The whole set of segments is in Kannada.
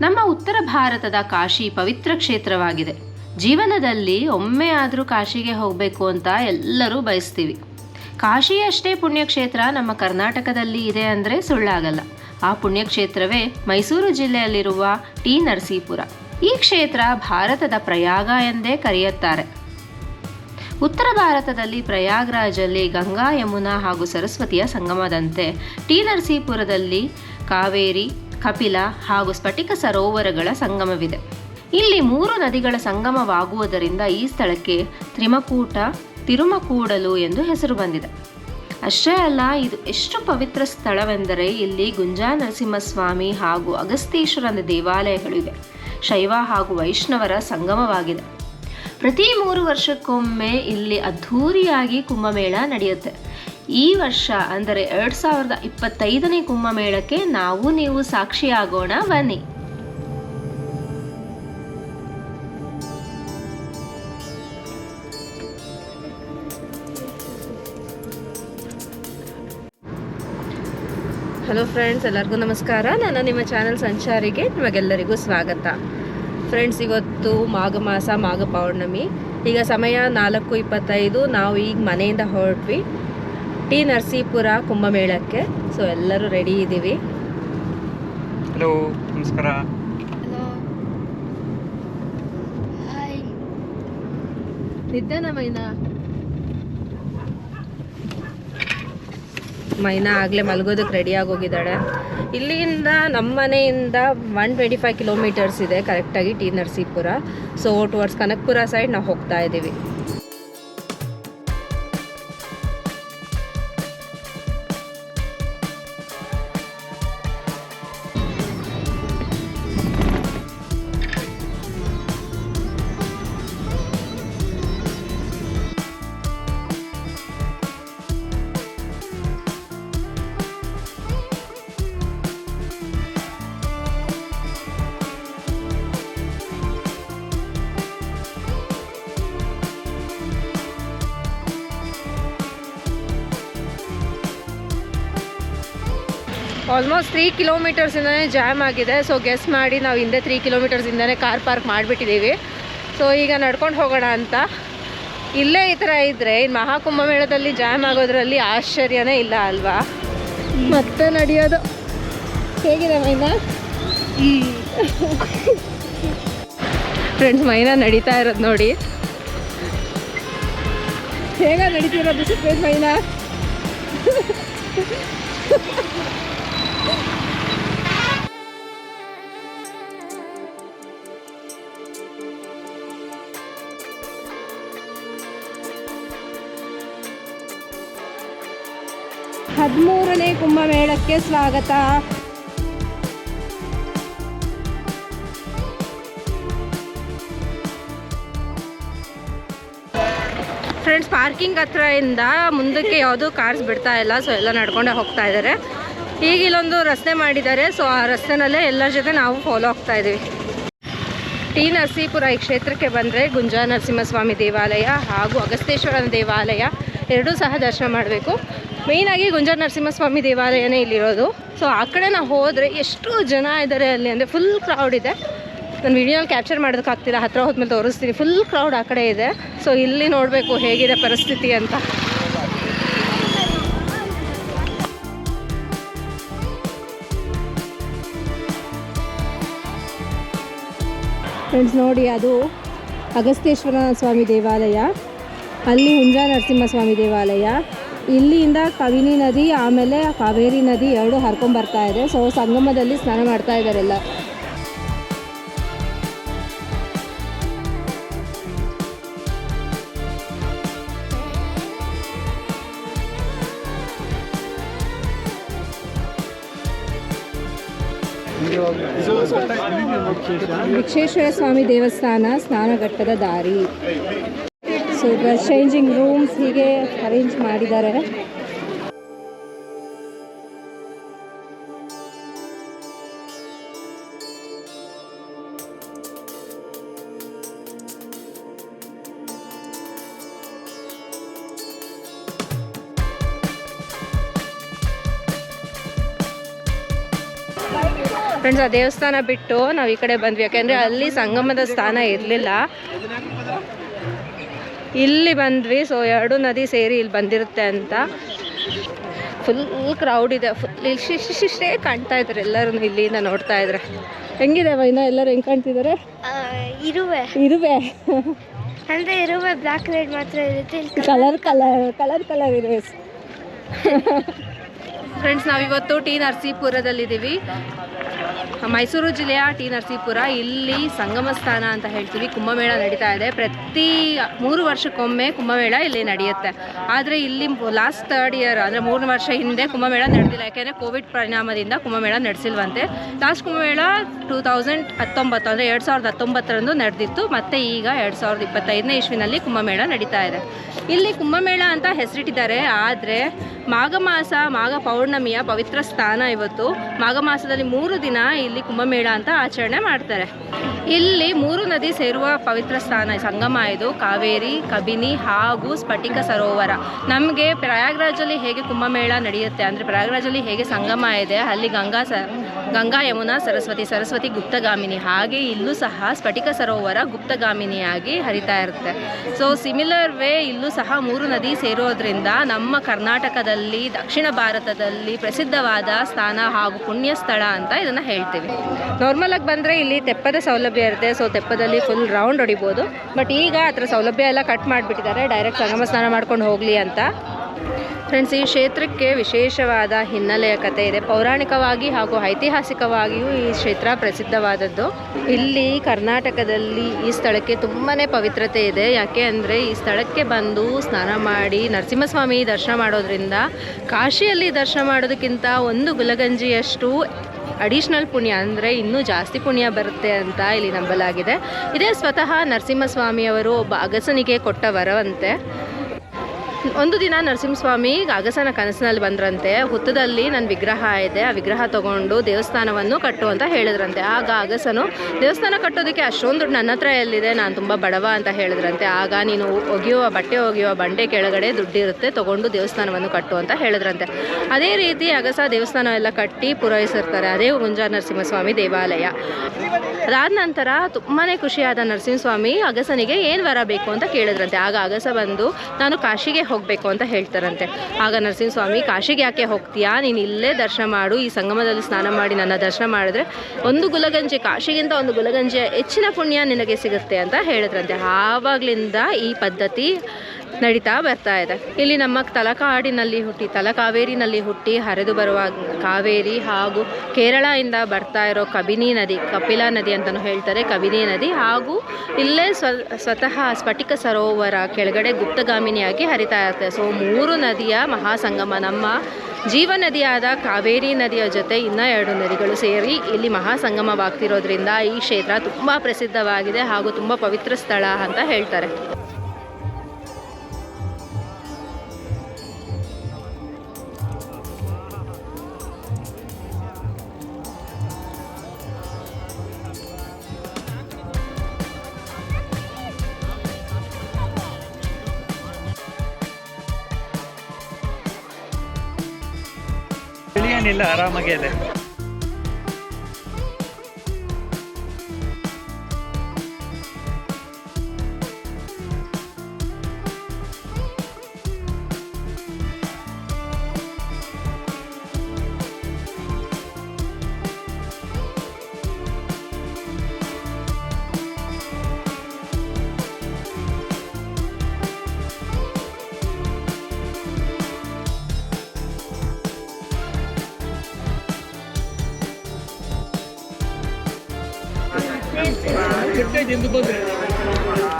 ನಮ್ಮ ಉತ್ತರ ಭಾರತದ ಕಾಶಿ ಪವಿತ್ರ ಕ್ಷೇತ್ರವಾಗಿದೆ. ಜೀವನದಲ್ಲಿ ಒಮ್ಮೆ ಆದರೂ ಕಾಶಿಗೆ ಹೋಗಬೇಕು ಅಂತ ಎಲ್ಲರೂ ಬಯಸ್ತೀವಿ. ಕಾಶಿಯಷ್ಟೇ ಪುಣ್ಯಕ್ಷೇತ್ರ ನಮ್ಮ ಕರ್ನಾಟಕದಲ್ಲಿ ಇದೆ ಅಂದರೆ ಸುಳ್ಳಾಗಲ್ಲ. ಆ ಪುಣ್ಯಕ್ಷೇತ್ರವೇ ಮೈಸೂರು ಜಿಲ್ಲೆಯಲ್ಲಿರುವ ಟಿ ನರಸೀಪುರ. ಈ ಕ್ಷೇತ್ರ ಭಾರತದ ಪ್ರಯಾಗ ಎಂದೇ ಕರೆಯುತ್ತಾರೆ. ಉತ್ತರ ಭಾರತದಲ್ಲಿ ಪ್ರಯಾಗ್ರಾಜಲ್ಲಿ ಗಂಗಾ ಯಮುನಾ ಹಾಗೂ ಸರಸ್ವತಿಯ ಸಂಗಮದಂತೆ ಟಿ ನರಸೀಪುರದಲ್ಲಿ ಕಾವೇರಿ ಕಪಿಲ ಹಾಗೂ ಸ್ಫಟಿಕ ಸರೋವರಗಳ ಸಂಗಮವಿದೆ. ಇಲ್ಲಿ ಮೂರು ನದಿಗಳ ಸಂಗಮವಾಗುವುದರಿಂದ ಈ ಸ್ಥಳಕ್ಕೆ ತ್ರಿಮಕೂಟ, ತಿರುಮಕೂಡಲು ಎಂದು ಹೆಸರು ಬಂದಿದೆ. ಅಷ್ಟೇ ಅಲ್ಲ, ಇದು ಎಷ್ಟು ಪವಿತ್ರ ಸ್ಥಳವೆಂದರೆ ಇಲ್ಲಿ ಗುಂಜಾ ನರಸಿಂಹಸ್ವಾಮಿ ಹಾಗೂ ಅಗಸ್ತೀಶ್ವರನ ದೇವಾಲಯಗಳಿವೆ ಶೈವ ಹಾಗೂ ವೈಷ್ಣವರ ಸಂಗಮವಾಗಿದೆ. ಪ್ರತಿ ಮೂರು ವರ್ಷಕ್ಕೊಮ್ಮೆ ಇಲ್ಲಿ ಅದ್ಧೂರಿಯಾಗಿ ಕುಂಭಮೇಳ ನಡೆಯುತ್ತೆ. ಈ ವರ್ಷ ಅಂದರೆ ಎರಡು ಸಾವಿರದ ಇಪ್ಪತ್ತೈದನೇ ಕುಂಭಮೇಳಕ್ಕೆ ನಾವು ನೀವು ಸಾಕ್ಷಿಯಾಗೋಣ, ಬನ್ನಿ. ಹಲೋ ಫ್ರೆಂಡ್ಸ್ ಎಲ್ಲರಿಗೂ ನಮಸ್ಕಾರ. ನಾನು ನಿಮ್ಮ ಚಾನಲ್ ಸಂಚಾರಿಗೆ ನಿಮಗೆಲ್ಲರಿಗೂ ಸ್ವಾಗತ. ಫ್ರೆಂಡ್ಸ್ ಇವತ್ತು ಮಾಘ ಮಾಸ, ಮಾಘ ಪೌರ್ಣಮಿ. ಈಗ ಸಮಯ ನಾಲ್ಕು ಇಪ್ಪತ್ತೈದು, ನಾವು ಈಗ ಮನೆಯಿಂದ ಹೊರಟ್ವಿ. ಟಿ ನರಸೀಪುರ ಕುಂಭಮೇಳಕ್ಕೆ. ಸೊ ಎಲ್ಲರೂ ರೆಡಿ ಇದ್ದೀವಿ ಹಲೋ ನಮಸ್ಕಾರ. ನಿದ್ದೆನ ಮೈನಾ? ಮೈನಾ ಆಗಲೇ ಮಲಗೋದಕ್ಕೆ ರೆಡಿಯಾಗಿ ಹೋಗಿದ್ದಾಳೆ. ಇಲ್ಲಿಂದ ನಮ್ಮ ಮನೆಯಿಂದ ಒನ್ ಟ್ವೆಂಟಿ ಫೈವ್ ಕಿಲೋಮೀಟರ್ಸ್ ಇದೆ ಕರೆಕ್ಟಾಗಿ T Narasipura. So towards Kanakapura side ನಾವು ಹೋಗ್ತಾ ಇದ್ದೀವಿ ಆಲ್ಮೋಸ್ಟ್ ತ್ರೀ ಕಿಲೋಮೀಟರ್ಸಿಂದನೇ ಜಾಮ್ ಆಗಿದೆ. ಸೊ ಗೆಸ್ ಮಾಡಿ ನಾವು ಹಿಂದೆ ತ್ರೀ ಕಿಲೋಮೀಟರ್ಸಿಂದನೇ ಕಾರ್ ಪಾರ್ಕ್ ಮಾಡಿಬಿಟ್ಟಿದ್ದೀವಿ ಸೊ ಈಗ ನಡ್ಕೊಂಡು ಹೋಗೋಣ ಅಂತ. ಇಲ್ಲೇ ಈ ಥರ ಇದ್ದರೆ ಇನ್ನು ಮಹಾಕುಂಭಮೇಳದಲ್ಲಿ ಜಾಮ್ ಆಗೋದ್ರಲ್ಲಿ ಆಶ್ಚರ್ಯನೇ ಇಲ್ಲ ಅಲ್ವಾ? ಮತ್ತೆ ನಡೆಯೋದು. ಹೇಗಿದೆ ಮೈನಾ? ಫ್ರೆಂಡ್ಸ್ ಮೈನಾ ನಡೀತಾ ಇರೋದು ನೋಡಿ. ಹೇಗ ನಡೀತಿರೋದು? ಮೈನಾ? ಕುಂಭಮೇಳಕ್ಕೆ ಸ್ವಾಗತ. ಫ್ರೆಂಡ್ಸ್ ಪಾರ್ಕಿಂಗ್ ಇಂದ ಮುಂದಕ್ಕೆ ಯಾವುದೂ ಕಾರ್ಸ್ ಬಿಡ್ತಾ ಇಲ್ಲ ಸೊ ಎಲ್ಲ ನಡ್ಕೊಂಡೆ ಹೋಗ್ತಾ ಇದ್ದಾರೆ ಈಗ ಇಲ್ಲೊಂದು ರಸ್ತೆ ಮಾಡಿದ್ದಾರೆ ಸೊ ಆ ರಸ್ತೆನಲ್ಲೇ ಎಲ್ಲರ ಜೊತೆ ನಾವು ಫಾಲೋ ಆಗ್ತಾ ಇದ್ದೀವಿ. ಟಿ ನರಸೀಪುರ ಈ ಕ್ಷೇತ್ರಕ್ಕೆ ಬಂದರೆ ಗುಂಜಾ ನರಸಿಂಹಸ್ವಾಮಿ ದೇವಾಲಯ ಹಾಗೂ ಅಗಸ್ತೇಶ್ವರನ ದೇವಾಲಯ, ಎರಡೂ ಸಹ ದರ್ಶನ ಮಾಡಬೇಕು. ಮೇಯ್ನಾಗಿ ಗುಂಜಾ ನರಸಿಂಹಸ್ವಾಮಿ ದೇವಾಲಯನೇ ಇಲ್ಲಿರೋದು. ಸೊ ಆ ಕಡೆ ನಾವು ಹೋದರೆ ಎಷ್ಟು ಜನ ಇದ್ದಾರೆ ಅಲ್ಲಿ. ಅಂದರೆ ಫುಲ್ ಕ್ರೌಡ್ ಇದೆ. ನಾನು ವಿಡಿಯೋನಲ್ಲಿ ಕ್ಯಾಪ್ಚರ್ ಮಾಡೋದಕ್ಕಾಗ್ತಿಲ್ಲ ಹತ್ರ ಹೋದ್ಮೇಲೆ ತೋರಿಸ್ತೀನಿ. ಫುಲ್ ಕ್ರೌಡ್ ಆ ಕಡೆ ಇದೆ. ಸೊ ಇಲ್ಲಿ ನೋಡಬೇಕು ಹೇಗಿದೆ ಪರಿಸ್ಥಿತಿ ಅಂತ. ಫ್ರೆಂಡ್ಸ್ ನೋಡಿ ಅದು ಅಗಸ್ತೇಶ್ವರ ಸ್ವಾಮಿ ದೇವಾಲಯ. ಅಲ್ಲಿ ಹುಂಜಾ ನರಸಿಂಹಸ್ವಾಮಿ ದೇವಾಲಯ. ಇಲ್ಲಿಂದ ಕವಿನಿ ನದಿ ಆಮೇಲೆ ಕಾವೇರಿ ನದಿ ಎರಡು ಹರ್ಕೊಂಬರ್ತಾ ಇದೆ. ಸೊ ಸಂಗಮದಲ್ಲಿ ಸ್ನಾನ ಮಾಡ್ತಾ ಇದ್ದಾರೆಲ್ಲ ವಿಕ್ಷೇಶ್ವರ ಸ್ವಾಮಿ ದೇವಸ್ಥಾನ ಸ್ನಾನಘಟ್ಟದ ದಾರಿ. ಸೊ ಚೇಂಜಿಂಗ್ ರೂಮ್ಸ್ ಹೀಗೆ ಅರೇಂಜ್ ಮಾಡಿದ್ದಾರೆ. ಫ್ರೆಂಡ್ಸ್ ಆ ದೇವಸ್ಥಾನ ಬಿಟ್ಟು ನಾವು ಈ ಕಡೆ ಬಂದ್ವಿ. ಯಾಕೆಂದರೆ ಅಲ್ಲಿ ಸಂಗಮದ ಸ್ಥಾನ ಇರಲಿಲ್ಲ. ಇಲ್ಲಿ ಬಂದ್ವಿ ಸೊ ಎರಡು ನದಿ ಸೇರಿ ಇಲ್ಲಿ ಬಂದಿರುತ್ತೆ ಅಂತ. ಫುಲ್ ಕ್ರೌಡ್ ಇದೆ ಫುಲ್ ಇಷ್ಟೇ ಕಾಣ್ತಾ ಇದ್ದಾರೆ ಎಲ್ಲರೂ ಇಲ್ಲಿಂದ ನೋಡ್ತಾ ಇದ್ರೆ ಹೆಂಗಿದೆ ವೈನ ಎಲ್ಲರೂ ಹೆಂಗೆ ಕಾಣ್ತಿದ್ದಾರೆ? ಆ, ಇರುವೆ. ಇರುವೆ. ಅಂದ್ರೆ ಇರುವೆ ಬ್ಲಾಕ್ ರೆಡ್ ಮಾತ್ರ ಇರುತ್ತೆ. ಕಲರ್ ಕಲರ್ ಕಲರ್ ಕಲರ್ ಇರುವೆ. ಫ್ರೆಂಡ್ಸ್ ನಾವಿವತ್ತು ಟಿ ನರಸೀಪುರದಲ್ಲಿದ್ದೀವಿ. ಮೈಸೂರು ಜಿಲ್ಲೆಯ ಟಿ ನರಸೀಪುರ, ಇಲ್ಲಿ ಸಂಗಮ ಸ್ಥಾನ ಅಂತ ಹೇಳ್ತೀವಿ. ಕುಂಭಮೇಳ ನಡೀತಾ ಇದೆ. ಪ್ರತಿ ಮೂರು ವರ್ಷಕ್ಕೊಮ್ಮೆ ಕುಂಭಮೇಳ ಇಲ್ಲಿ ನಡೆಯುತ್ತೆ. ಆದರೆ ಇಲ್ಲಿ ಲಾಸ್ಟ್ ತರ್ಡ್ ಇಯರ್ ಅಂದರೆ ಮೂರು ವರ್ಷ ಹಿಂದೆ ಕುಂಭಮೇಳ ನಡೆದಿಲ್ಲ. ಯಾಕೆಂದರೆ ಕೋವಿಡ್ ಪರಿಣಾಮದಿಂದ ಕುಂಭಮೇಳ ನಡೆಸಿಲ್ವಂತೆ. ಲಾಸ್ಟ್ ಕುಂಭಮೇಳ ಟೂ ತೌಸಂಡ್ ಹತ್ತೊಂಬತ್ತು, ಅಂದರೆ ಎರಡು ಸಾವಿರದ ಹತ್ತೊಂಬತ್ತರಂದು ನಡೆದಿತ್ತು. ಮತ್ತು ಈಗ ಎರಡು ಸಾವಿರದ ಇಪ್ಪತ್ತೈದನೇ ಇಸ್ವಿನಲ್ಲಿ ಕುಂಭಮೇಳ ನಡೀತಾ ಇದೆ. ಇಲ್ಲಿ ಕುಂಭಮೇಳ ಅಂತ ಹೆಸರಿಟ್ಟಿದ್ದಾರೆ. ಆದರೆ ಮಾಘ ಮಾಸ, ಮಾಘ ಪೌರ್ಣಮಿಯ ಪವಿತ್ರ ಸ್ಥಾನ ಇವತ್ತು. ಮಾಘ ಮಾಸದಲ್ಲಿ ಮೂರು ದಿನ ಇಲ್ಲಿ ಕುಂಭಮೇಳ ಅಂತ ಆಚರಣೆ ಮಾಡ್ತಾರೆ. ಇಲ್ಲಿ ಮೂರು ನದಿ ಸೇರುವ ಪವಿತ್ರ ಸ್ಥಾನ ಸಂಗಮ ಇದು. ಕಾವೇರಿ, ಕಬಿನಿ ಹಾಗೂ ಸ್ಫಟಿಕ ಸರೋವರ. ನಮಗೆ ಪ್ರಯಾಗ್ರಾಜಲ್ಲಿ ಹೇಗೆ ಕುಂಭಮೇಳ ನಡೆಯುತ್ತೆ ಅಂದರೆ ಪ್ರಯಾಗ್ರಾಜಲ್ಲಿ ಹೇಗೆ ಸಂಗಮ ಇದೆ, ಅಲ್ಲಿ ಗಂಗಾ ಸ ಗಂಗಾ ಯಮುನಾ ಸರಸ್ವತಿ ಸರಸ್ವತಿ ಗುಪ್ತಗಾಮಿನಿ. ಹಾಗೆ ಇಲ್ಲೂ ಸಹ ಸ್ಫಟಿಕ ಸರೋವರ ಗುಪ್ತಗಾಮಿನಿಯಾಗಿ ಹರಿತಾ ಇರುತ್ತೆ. ಸೊ ಸಿಮಿಲರ್ ವೇ ಇಲ್ಲೂ ಸಹ ಮೂರು ನದಿ ಸೇರೋದ್ರಿಂದ ನಮ್ಮ ಕರ್ನಾಟಕದಲ್ಲಿ, ದಕ್ಷಿಣ ಭಾರತದಲ್ಲಿ ಪ್ರಸಿದ್ಧವಾದ ಸ್ಥಾನ ಹಾಗೂ ಪುಣ್ಯ ಸ್ಥಳ ಅಂತ ಇದನ್ನು ಹೇಳ್ತೀವಿ. ನಾರ್ಮಲಾಗಿ ಬಂದರೆ ಇಲ್ಲಿ ತೆಪ್ಪದ ಸೌಲಭ್ಯ ಇರುತ್ತೆ. ಸೊ ತೆಪ್ಪದಲ್ಲಿ ಫುಲ್ ರೌಂಡ್ ಹೊಡಿಬೋದು. ಬಟ್ ಈಗ ಅದರ ಸೌಲಭ್ಯ ಎಲ್ಲ ಕಟ್ ಮಾಡಿಬಿಟ್ಟಿದ್ದಾರೆ. ಡೈರೆಕ್ಟ್ ಸಂಗಮ ಸ್ನಾನ ಮಾಡ್ಕೊಂಡು ಹೋಗಲಿ ಅಂತ. ಫ್ರೆಂಡ್ಸ್, ಈ ಕ್ಷೇತ್ರಕ್ಕೆ ವಿಶೇಷವಾದ ಹಿನ್ನೆಲೆಯ ಕಥೆ ಇದೆ. ಪೌರಾಣಿಕವಾಗಿ ಹಾಗೂ ಐತಿಹಾಸಿಕವಾಗಿಯೂ ಈ ಕ್ಷೇತ್ರ ಪ್ರಸಿದ್ಧವಾದದ್ದು. ಇಲ್ಲಿ ಕರ್ನಾಟಕದಲ್ಲಿ ಈ ಸ್ಥಳಕ್ಕೆ ತುಂಬಾ ಪವಿತ್ರತೆ ಇದೆ. ಯಾಕೆ ಅಂದರೆ ಈ ಸ್ಥಳಕ್ಕೆ ಬಂದು ಸ್ನಾನ ಮಾಡಿ ನರಸಿಂಹಸ್ವಾಮಿ ದರ್ಶನ ಮಾಡೋದ್ರಿಂದ ಕಾಶಿಯಲ್ಲಿ ದರ್ಶನ ಮಾಡೋದಕ್ಕಿಂತ ಒಂದು ಗುಲಗಂಜಿಯಷ್ಟು ಅಡಿಷ್ನಲ್ ಪುಣ್ಯ ಅಂದರೆ ಇನ್ನೂ ಜಾಸ್ತಿ ಪುಣ್ಯ ಬರುತ್ತೆ ಅಂತ ಇಲ್ಲಿ ನಂಬಲಾಗಿದೆ. ಇದೇ ಸ್ವತಃ ನರಸಿಂಹಸ್ವಾಮಿಯವರು ಒಬ್ಬ ಅಗಸನಿಗೆ ಕೊಟ್ಟ ವರವಂತೆ. ಒಂದು ದಿನ ನರಸಿಂಹಸ್ವಾಮಿ ಅಗಸನ ಕನಸಿನಲ್ಲಿ ಬಂದ್ರಂತೆ. ಹುತ್ತದಲ್ಲಿ ನನ್ನ ವಿಗ್ರಹ ಇದೆ, ಆ ವಿಗ್ರಹ ತಗೊಂಡು ದೇವಸ್ಥಾನವನ್ನು ಕಟ್ಟು ಅಂತ ಹೇಳಿದ್ರಂತೆ. ಆಗ ಅಗಸನು ದೇವಸ್ಥಾನ ಕಟ್ಟೋದಕ್ಕೆ ಅಷ್ಟೊಂದು ದುಡ್ಡು ನನ್ನ ಹತ್ರ ಎಲ್ಲಿದೆ? ನಾನು ತುಂಬ ಬಡವ ಅಂತ ಹೇಳಿದ್ರಂತೆ. ಆಗ ನೀನು ಒಗೆಯುವ ಬಟ್ಟೆ ಒಗೆಯುವ ಬಂಡೆ ಕೆಳಗಡೆ ದುಡ್ಡಿರುತ್ತೆ, ತಗೊಂಡು ದೇವಸ್ಥಾನವನ್ನು ಕಟ್ಟು ಅಂತ ಹೇಳಿದ್ರಂತೆ. ಅದೇ ರೀತಿ ಅಗಸ ದೇವಸ್ಥಾನ ಎಲ್ಲ ಕಟ್ಟಿ ಪೂರೈಸಿರ್ತಾರೆ ಅದೇ ಗುಂಜಾ ನರಸಿಂಹಸ್ವಾಮಿ ದೇವಾಲಯ. ಅದಾದ ನಂತರ ತುಂಬಾ ಖುಷಿಯಾದ ನರಸಿಂಹಸ್ವಾಮಿ ಅಗಸನಿಗೆ ಏನು ವರ ಬೇಕು ಅಂತ ಕೇಳಿದ್ರಂತೆ. ಆಗ ಅಗಸ ಬಂದು, ನಾನು ಕಾಶಿಗೆ ಹೋಗಬೇಕು ಅಂತ ಹೇಳ್ತಾರಂತೆ. ಆಗ ನರಸಿಂಹಸ್ವಾಮಿ, ಕಾಶಿಗೆ ಯಾಕೆ ಹೋಗ್ತೀಯಾ? ನೀನು ಇಲ್ಲೇ ದರ್ಶನ ಮಾಡು. ಈ ಸಂಗಮದಲ್ಲಿ ಸ್ನಾನ ಮಾಡಿ ನನ್ನ ದರ್ಶನ ಮಾಡಿದ್ರೆ ಒಂದು ಗುಲಗಂಜಿ, ಕಾಶಿಗಿಂತ ಒಂದು ಗುಲಗಂಜಿಯ ಹೆಚ್ಚಿನ ಪುಣ್ಯ ನಿನಗೆ ಸಿಗುತ್ತೆ ಅಂತ ಹೇಳಿದ್ರಂತೆ. ಆವಾಗಲಿಂದ ಈ ಪದ್ಧತಿ ನಡೀತಾ ಬರ್ತಾ ಇದೆ. ಇಲ್ಲಿ ನಮ್ಮ ತಲಕಾಡಿನಲ್ಲಿ ಹುಟ್ಟಿ, ತಲಕಾವೇರಿನಲ್ಲಿ ಹುಟ್ಟಿ ಹರಿದು ಬರುವ ಕಾವೇರಿ ಹಾಗೂ ಕೇರಳದಿಂದ ಬರ್ತಾ ಇರೋ ಕಬಿನಿ ನದಿ, ಕಪಿಲಾ ನದಿ ಅಂತಲೂ ಹೇಳ್ತಾರೆ. ಕಬಿನಿ ನದಿ ಹಾಗೂ ಇಲ್ಲೇ ಸ್ವ, ಸ್ವತಃ ಸ್ಫಟಿಕ ಸರೋವರ ಕೆಳಗಡೆ ಗುಪ್ತಗಾಮಿನಿಯಾಗಿ ಹರಿತಾ ಇರುತ್ತೆ. ಸೊ ಮೂರು ನದಿಯ ಮಹಾಸಂಗಮ, ನಮ್ಮ ಜೀವ ನದಿಯಾದ ಕಾವೇರಿ ನದಿಯ ಜೊತೆ ಇನ್ನೂ ಎರಡು ನದಿಗಳು ಸೇರಿ ಇಲ್ಲಿ ಮಹಾಸಂಗಮವಾಗ್ತಿರೋದ್ರಿಂದ ಈ ಕ್ಷೇತ್ರ ತುಂಬ ಪ್ರಸಿದ್ಧವಾಗಿದೆ ಹಾಗೂ ತುಂಬ ಪವಿತ್ರ ಸ್ಥಳ ಅಂತ ಹೇಳ್ತಾರೆ. ಏನಿಲ್ಲ ಆರಾಮಾಗೇ ಇದೆ.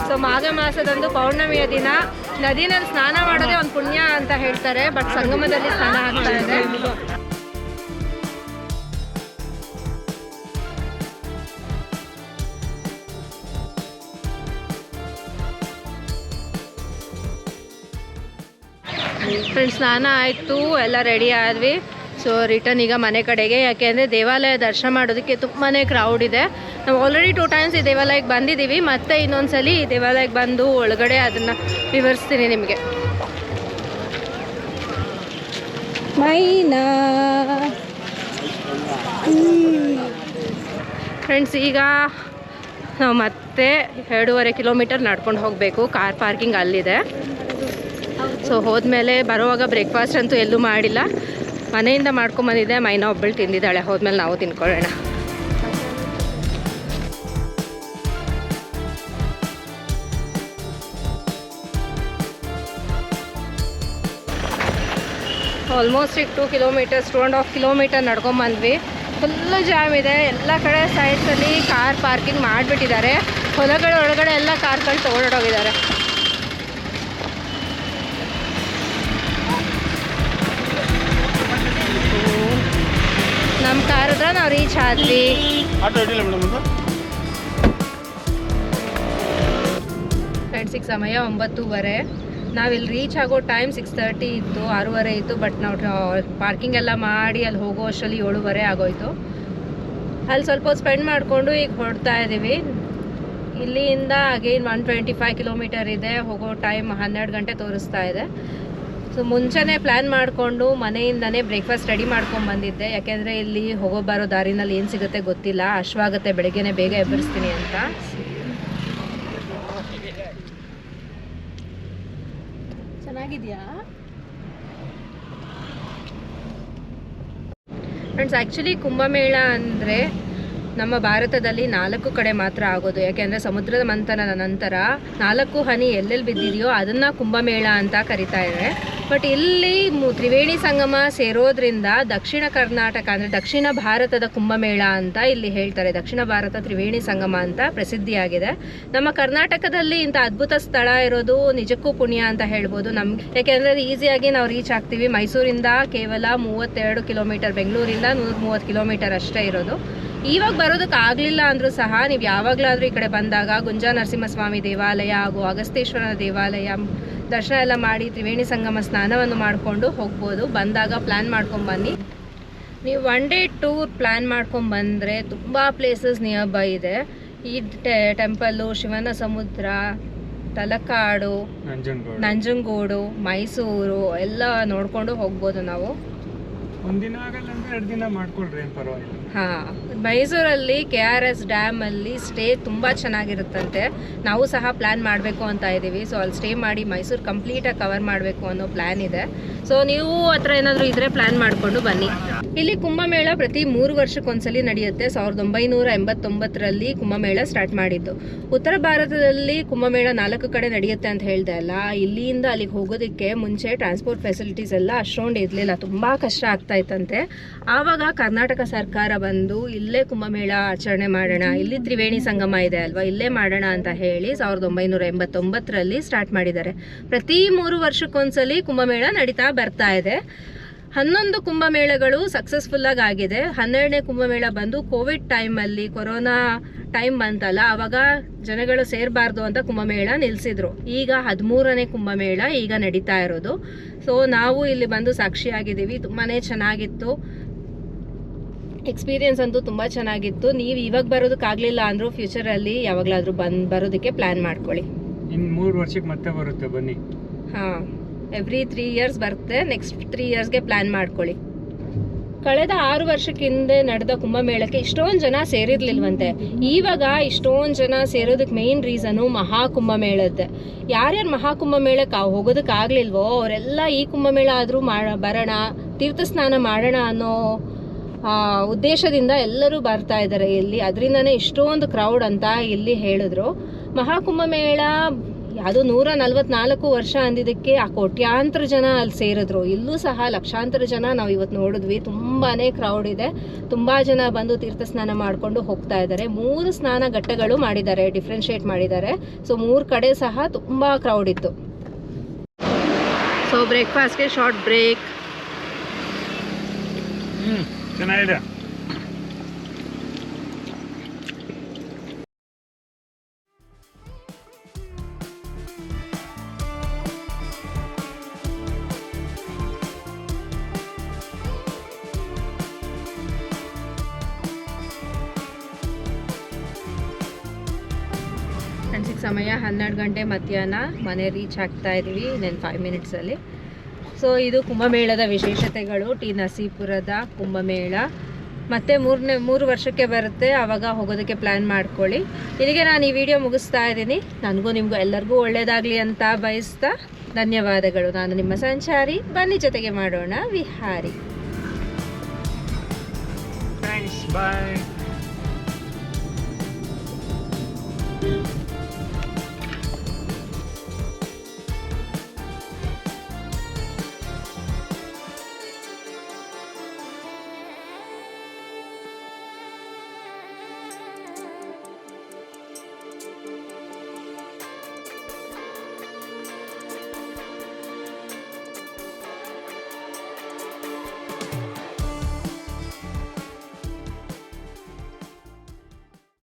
ಸೊ ಮಾಘ ಮಾಸದಂದು ಪೌರ್ಣಮಿಯ ದಿನ. ನದಿನಲ್ಲಿ ಸ್ನಾನ ಮಾಡೋದೇ ಒಂದು ಪುಣ್ಯ ಅಂತ ಹೇಳ್ತಾರೆ, ಬಟ್ ಸಂಗಮದಲ್ಲಿ ಸ್ನಾನ ಆಗ್ತಾ ಇದೆ. ಫ್ರೆಂಡ್ಸ್ ಸ್ನಾನ ಆಯಿತು, ಎಲ್ಲ ರೆಡಿ ಆದ್ವಿ. ಸೊ ರಿಟರ್ನ್ ಈಗ ಮನೆ ಕಡೆಗೆ. ಯಾಕೆಂದರೆ ದೇವಾಲಯ ದರ್ಶನ ಮಾಡೋದಕ್ಕೆ ತುಂಬಾ ಕ್ರೌಡ್ ಇದೆ. ನಾವು ಆಲ್ರೆಡಿ ಟೂ ಟೈಮ್ಸ್ ಈ ದೇವಾಲಯಕ್ಕೆ ಬಂದಿದ್ದೀವಿ. ಮತ್ತೆ ಇನ್ನೊಂದ್ಸಲಿ ಈ ದೇವಾಲಯಕ್ಕೆ ಬಂದು ಒಳಗಡೆ ಅದನ್ನು ವಿವರಿಸ್ತೀನಿ ನಿಮಗೆ. ಮೈನಾ. ಫ್ರೆಂಡ್ಸ್ ಈಗ ನಾವು ಮತ್ತೆ ಎರಡೂವರೆ ಕಿಲೋಮೀಟರ್ ನಡ್ಕೊಂಡು ಹೋಗಬೇಕು. ಕಾರ್ ಪಾರ್ಕಿಂಗ್ ಅಲ್ಲಿದೆ. ಸೊ ಹೋದ್ಮೇಲೆ ಬರುವಾಗ ಬ್ರೇಕ್ಫಾಸ್ಟ್ ಅಂತೂ ಎಲ್ಲೂ ಮಾಡಿಲ್ಲ. ಮನೆಯಿಂದ ಮಾಡ್ಕೊಂಬಂದಿದ್ದೆ ಮೈನ ಒಬ್ಬಳು ತಿಂದಿದ್ದಾಳೆ. ಹೋದ್ಮೇಲೆ ನಾವು ತಿನ್ಕೊಳ್ಳೋಣ. ಆಲ್ಮೋಸ್ಟ್ ಈಗ two kilometres two and half kilometre ನಡ್ಕೊಂಬಂದ್ವಿ full jam ಇದೆ. ಎಲ್ಲ ಕಡೆ ಸೈಡ್ಸಲ್ಲಿ ಕಾರ್ ಪಾರ್ಕಿಂಗ್ ಮಾಡಿಬಿಟ್ಟಿದ್ದಾರೆ. ಹೊಲಗಳ ಒಳಗಡೆ ಎಲ್ಲ ಕಾರ್ಗಳು ತೊಗೊಂಡೋಗಿದ್ದಾರೆ ನಮ್ಮ ಕಾರ್ ಹತ್ರ ನಾವು ರೀಚ್ ಆದ್ವಿ. ಫ್ರೆಂಡ್ಸಿಗೆ ಸಮಯ ಒಂಬತ್ತೂವರೆ. ನಾವಿಲ್ಲಿ ರೀಚ್ ಆಗೋ ಟೈಮ್ ಸಿಕ್ಸ್ ತರ್ಟಿ ಇತ್ತು, ಆರೂವರೆ ಇತ್ತು ಬಟ್ ನಾವು ಪಾರ್ಕಿಂಗ್ ಎಲ್ಲ ಮಾಡಿ ಅಲ್ಲಿ ಹೋಗೋ ಅಷ್ಟರಲ್ಲಿ ಏಳುವರೆ ಆಗೋಯ್ತು. ಅಲ್ಲಿ ಸ್ವಲ್ಪ ಸ್ಪೆಂಡ್ ಮಾಡಿಕೊಂಡು ಈಗ ಹೊರಡ್ತಾ ಇದ್ದೀವಿ ಇಲ್ಲಿಂದ again one twenty five kilometre ಇದೆ, ಹೋಗೋ ಟೈಮ್ ಹನ್ನೆರಡು ಗಂಟೆ ತೋರಿಸ್ತಾ ಇದೆ. ಸೊ ಮುಂಚೆನೇ ಪ್ಲ್ಯಾನ್ ಮಾಡಿಕೊಂಡು ಮನೆಯಿಂದನೇ ಬ್ರೇಕ್ಫಾಸ್ಟ್ ರೆಡಿ ಮಾಡ್ಕೊಂಡು ಬಂದಿದ್ದೆ. ಯಾಕೆಂದರೆ ಇಲ್ಲಿ ಹೋಗೋ ಬರೋ ದಾರಿನಲ್ಲಿ ಏನು ಸಿಗುತ್ತೆ ಗೊತ್ತಿಲ್ಲ. ಅಶ್ವಾಗುತ್ತೆ ಬೆಳಗ್ಗೆನೇ ಬೇಗ ಎಬ್ಬರಿಸ್ತೀನಿ ಅಂತ. ಚೆನ್ನಾಗಿದೆಯಾ? ಫ್ರೆಂಡ್ಸ್ ಆ್ಯಕ್ಚುಲಿ ಕುಂಭಮೇಳ ಅಂದರೆ ನಮ್ಮ ಭಾರತದಲ್ಲಿ ನಾಲ್ಕು ಕಡೆ ಮಾತ್ರ ಆಗೋದು. ಯಾಕೆಂದರೆ ಸಮುದ್ರದ ಮಂಥನದ ನಂತರ ನಾಲ್ಕು ಹನಿ ಎಲ್ಲೆಲ್ಲಿ ಬಿದ್ದಿದೆಯೋ ಅದನ್ನು ಕುಂಭಮೇಳ ಅಂತ ಕರಿತಾ ಇದ್ದಾರೆ ಬಟ್ ಇಲ್ಲಿ ತ್ರಿವೇಣಿ ಸಂಗಮ ಸೇರೋದ್ರಿಂದ ದಕ್ಷಿಣ ಕರ್ನಾಟಕ ಅಂದರೆ ದಕ್ಷಿಣ ಭಾರತದ ಕುಂಭಮೇಳ ಅಂತ ಇಲ್ಲಿ ಹೇಳ್ತಾರೆ. ದಕ್ಷಿಣ ಭಾರತ ತ್ರಿವೇಣಿ ಸಂಗಮ ಅಂತ ಪ್ರಸಿದ್ಧಿಯಾಗಿದೆ. ನಮ್ಮ ಕರ್ನಾಟಕದಲ್ಲಿ ಇಂಥ ಅದ್ಭುತ ಸ್ಥಳ ಇರೋದು ನಿಜಕ್ಕೂ ಪುಣ್ಯ ಅಂತ ಹೇಳ್ಬೋದು. ನಮ್ಗೆ ಯಾಕೆಂದರೆ ಈಸಿಯಾಗಿ ನಾವು ರೀಚ್ ಆಗ್ತೀವಿ. ಮೈಸೂರಿಂದ ಕೇವಲ ಮೂವತ್ತೆರಡು ಕಿಲೋಮೀಟರ್, ಬೆಂಗಳೂರಿಂದ ನೂರ ಮೂವತ್ತು ಕಿಲೋಮೀಟರ್ ಅಷ್ಟೇ ಇರೋದು. ಇವಾಗ ಬರೋದಕ್ಕೆ ಆಗಲಿಲ್ಲ ಅಂದರೂ ಸಹ ನೀವು ಯಾವಾಗಲಾದರೂ ಈ ಕಡೆ ಬಂದಾಗ ಗುಂಜಾ ನರಸಿಂಹಸ್ವಾಮಿ ದೇವಾಲಯ ಹಾಗೂ ಅಗಸ್ತೇಶ್ವರನ ದೇವಾಲಯ ದರ್ಶನ ಎಲ್ಲ ಮಾಡಿ ತ್ರಿವೇಣಿ ಸಂಗಮ ಸ್ನಾನವನ್ನು ಮಾಡಿಕೊಂಡು ಹೋಗ್ಬೋದು. ಬಂದಾಗ ಪ್ಲ್ಯಾನ್ ಮಾಡ್ಕೊಂಡು ಬನ್ನಿ ನೀವು ಒನ್ ಡೇ ಟೂರ್ ಪ್ಲ್ಯಾನ್ ಮಾಡ್ಕೊಂಡು ಬಂದರೆ ತುಂಬ ಪ್ಲೇಸಸ್ ನಿಯರ್ ಬೈ ಇದೆ. ಈ ಟೆಂಪಲ್ಲು ಶಿವನ ಸಮುದ್ರ ತಲಕಾಡು ನಂಜನಗೂಡು. ನಂಜನಗೂಡು ಮೈಸೂರು ಎಲ್ಲ ನೋಡಿಕೊಂಡು ಹೋಗ್ಬೋದು ನಾವು. ಒಂದಿನ ಆಗಲ್ಲ ಅಂದ್ರೆ ಎರಡು ದಿನ ಮಾಡ್ಕೊಳ್ರಿ ಏನು ಪರವಾಗಿಲ್ಲ. ಹಾಂ. ಮೈಸೂರಲ್ಲಿ ಕೆ ಆರ್ ಎಸ್ ಡ್ಯಾಮಲ್ಲಿ ಸ್ಟೇ ತುಂಬ ಚೆನ್ನಾಗಿರುತ್ತಂತೆ. ನಾವು ಸಹ ಪ್ಲ್ಯಾನ್ ಮಾಡಬೇಕು ಅಂತ ಇದ್ದೀವಿ. ಸೊ ಅಲ್ಲಿ ಸ್ಟೇ ಮಾಡಿ ಮೈಸೂರು ಕಂಪ್ಲೀಟಾಗಿ ಕವರ್ ಮಾಡಬೇಕು ಅನ್ನೋ ಪ್ಲ್ಯಾನ್ ಇದೆ. ಸೊ ನೀವು ಹತ್ರ ಏನಾದರೂ ಇದ್ರೆ ಪ್ಲ್ಯಾನ್ ಮಾಡಿಕೊಂಡು ಬನ್ನಿ. ಇಲ್ಲಿ ಕುಂಭಮೇಳ ಪ್ರತಿ ಮೂರು ವರ್ಷಕ್ಕೊಂದ್ಸಲಿ ನಡೆಯುತ್ತೆ. ಸಾವಿರದ ಒಂಬೈನೂರ ಎಂಬತ್ತೊಂಬತ್ತರಲ್ಲಿ ಕುಂಭಮೇಳ ಸ್ಟಾರ್ಟ್ ಮಾಡಿದ್ದು. ಉತ್ತರ ಭಾರತದಲ್ಲಿ ಕುಂಭಮೇಳ ನಾಲ್ಕು ಕಡೆ ನಡೆಯುತ್ತೆ ಅಂತ ಹೇಳಿದೆ ಅಲ್ಲ? ಇಲ್ಲಿಂದ ಅಲ್ಲಿಗೆ ಹೋಗೋದಕ್ಕೆ ಮುಂಚೆ ಟ್ರಾನ್ಸ್ಪೋರ್ಟ್ ಫೆಸಿಲಿಟೀಸ್ ಎಲ್ಲ ಅಷ್ಟೊಂದು ಇರಲಿಲ್ಲ. ತುಂಬ ಕಷ್ಟ ಆಗ್ತಾ ಇತ್ತಂತೆ. ಆವಾಗ ಕರ್ನಾಟಕ ಸರ್ಕಾರ ಬಂದು ಇಲ್ಲೇ ಕುಂಭಮೇಳ ಆಚರಣೆ ಮಾಡೋಣ. ಇಲ್ಲಿ ತ್ರಿವೇಣಿ ಸಂಗಮ ಇದೆ ಅಲ್ವಾ? ಇಲ್ಲೇ ಮಾಡೋಣ ಅಂತ ಹೇಳಿ ಸಾವಿರದ ಒಂಬೈನೂರ ಎಂಬತ್ತೊಂಬತ್ತರಲ್ಲಿ ಸ್ಟಾರ್ಟ್ ಮಾಡಿದ್ದಾರೆ. ಪ್ರತಿ ಮೂರು ವರ್ಷಕ್ಕೊಂದ್ಸಲಿ ಕುಂಭಮೇಳ ನಡೀತಾ ಬರ್ತಾ ಇದೆ. ಹನ್ನೊಂದು ಕುಂಭಮೇಳಗಳು ಸಕ್ಸಸ್ಫುಲ್ಲಾಗಿ ಆಗಿದೆ. ಹನ್ನೆರಡನೇ ಕುಂಭಮೇಳ ಬಂದು ಕೋವಿಡ್ ಟೈಮಲ್ಲಿ ಕೊರೋನಾ ಟೈಮ್ ಬಂತಲ್ಲ, ಅವಾಗ ಜನಗಳು ಸೇರಬಾರ್ದು ಅಂತ ಕುಂಭಮೇಳ ನಿಲ್ಲಿಸಿದ್ರು ಈಗ ಹದಿಮೂರನೇ ಕುಂಭಮೇಳ ಈಗ ನಡೀತಾ ಇರೋದು. ಸೊ ನಾವು ಇಲ್ಲಿ ಬಂದು ಸಾಕ್ಷಿಯಾಗಿದ್ದೀವಿ. ತುಂಬಾ ಚೆನ್ನಾಗಿತ್ತು. ಎಕ್ಸ್ಪೀರಿಯನ್ಸ್ ಅಂತೂ ತುಂಬ ಚೆನ್ನಾಗಿತ್ತು. ನೀವು ಇವಾಗ ಬರೋದಕ್ಕಾಗಲಿಲ್ಲ ಅಂದರೂ ಫ್ಯೂಚರಲ್ಲಿ ಯಾವಾಗಲಾದರೂ ಬಂದು ಬರೋದಕ್ಕೆ ಪ್ಲ್ಯಾನ್ ಮಾಡ್ಕೊಳ್ಳಿ. ಇನ್ನು ಮೂರು ವರ್ಷಕ್ಕೆ ಮತ್ತೆ ಬರುತ್ತೆ ಬನ್ನಿ. ಹಾಂ ಎವ್ರಿ ತ್ರೀ ಇಯರ್ಸ್ ಬರುತ್ತೆ. ನೆಕ್ಸ್ಟ್ ತ್ರೀ ಇಯರ್ಸ್ಗೆ ಪ್ಲ್ಯಾನ್ ಮಾಡ್ಕೊಳ್ಳಿ. ಕಳೆದ ಆರು ವರ್ಷಕ್ಕಿಂದೆ ನಡೆದ ಕುಂಭಮೇಳಕ್ಕೆ ಇಷ್ಟೊಂದು ಜನ ಸೇರಿರ್ಲಿಲ್ವಂತೆ. ಇವಾಗ ಇಷ್ಟೊಂದು ಜನ ಸೇರೋದಕ್ಕೆ ಮೇನ್ ರೀಸನು ಮಹಾ ಕುಂಭಮೇಳದ್ದೆ ಯಾರ್ಯಾರು ಮಹಾ ಕುಂಭಮೇಳಕ್ಕೆ ಹೋಗೋದಕ್ಕೆ ಆಗ್ಲಿಲ್ವೋ ಅವರೆಲ್ಲ ಈ ಕುಂಭಮೇಳ ಆದರೂ ಮಾಡ ಬರೋಣ ತೀರ್ಥ ಸ್ನಾನ ಮಾಡೋಣ ಅನ್ನೋ ಉದ್ದೇಶದಿಂದ ಎಲ್ಲರೂ ಬರ್ತಾ ಇದ್ದಾರೆ ಇಲ್ಲಿ. ಅದರಿಂದನೇ ಇಷ್ಟೊಂದು ಕ್ರೌಡ್ ಅಂತ ಇಲ್ಲಿ ಹೇಳಿದ್ರು. ಮಹಾಕುಂಭಮೇಳ ಅದು ನೂರ ನಲ್ವತ್ನಾಲ್ಕು ವರ್ಷ ಅಂದಿದ್ದಕ್ಕೆ ಆ ಕೋಟ್ಯಾಂತರ ಜನ ಅಲ್ಲಿ ಸೇರಿದ್ರು. ಇಲ್ಲೂ ಸಹ ಲಕ್ಷಾಂತರ ಜನ ನಾವು ಇವತ್ತು ನೋಡಿದ್ವಿ. ತುಂಬಾನೇ ಕ್ರೌಡ್ ಇದೆ. ತುಂಬಾ ಜನ ಬಂದು ತೀರ್ಥ ಸ್ನಾನ ಮಾಡಿಕೊಂಡು ಹೋಗ್ತಾ ಇದ್ದಾರೆ. ಮೂರು ಸ್ನಾನ ಘಟ್ಟಗಳು ಮಾಡಿದ್ದಾರೆ ಡಿಫ್ರೆನ್ಶಿಯೇಟ್ ಮಾಡಿದ್ದಾರೆ. ಸೊ ಮೂರು ಕಡೆ ಸಹ ತುಂಬಾ ಕ್ರೌಡ್ ಇತ್ತು. ಸೊ ಬ್ರೇಕ್ಫಾಸ್ಟ್ಗೆ ಶಾರ್ಟ್ ಬ್ರೇಕ್ ಚೆನ್ನಾಗಿದೆ. ಸಮಯ ಹನ್ನೆರಡು ಗಂಟೆ ಮಧ್ಯಾಹ್ನ. ಮನೆ ರೀಚ್ ಆಗ್ತಾ ಇದ್ದೀವಿ ಇನ್ನೇನು ಫೈವ್ ಮಿನಿಟ್ಸಲ್ಲಿ ಸೊ ಇದು ಕುಂಭಮೇಳದ ವಿಶೇಷತೆಗಳು. ಟಿ ನಸೀಪುರದ ಕುಂಭಮೇಳ. ಮತ್ತೆ ಮೂರನೇ, ಮೂರು ವರ್ಷಕ್ಕೆ ಬರುತ್ತೆ. ಆವಾಗ ಹೋಗೋದಕ್ಕೆ ಪ್ಲ್ಯಾನ್ ಮಾಡ್ಕೊಳ್ಳಿ. ಇಲ್ಲಿಗೆ ನಾನು ಈ ವಿಡಿಯೋ ಮುಗಿಸ್ತಾ ಇದ್ದೀನಿ. ನನಗೂ ನಿಮಗೂ ಎಲ್ಲರಿಗೂ ಒಳ್ಳೆಯದಾಗಲಿ ಅಂತ ಬಯಸ್ತಾ ಧನ್ಯವಾದಗಳು. ನಾನು ನಿಮ್ಮ ಸಂಚಾರಿ. ಬನ್ನಿ ಜೊತೆಗೆ ಮಾಡೋಣ. ವಿಹಾರಿ. ಬಾಯ್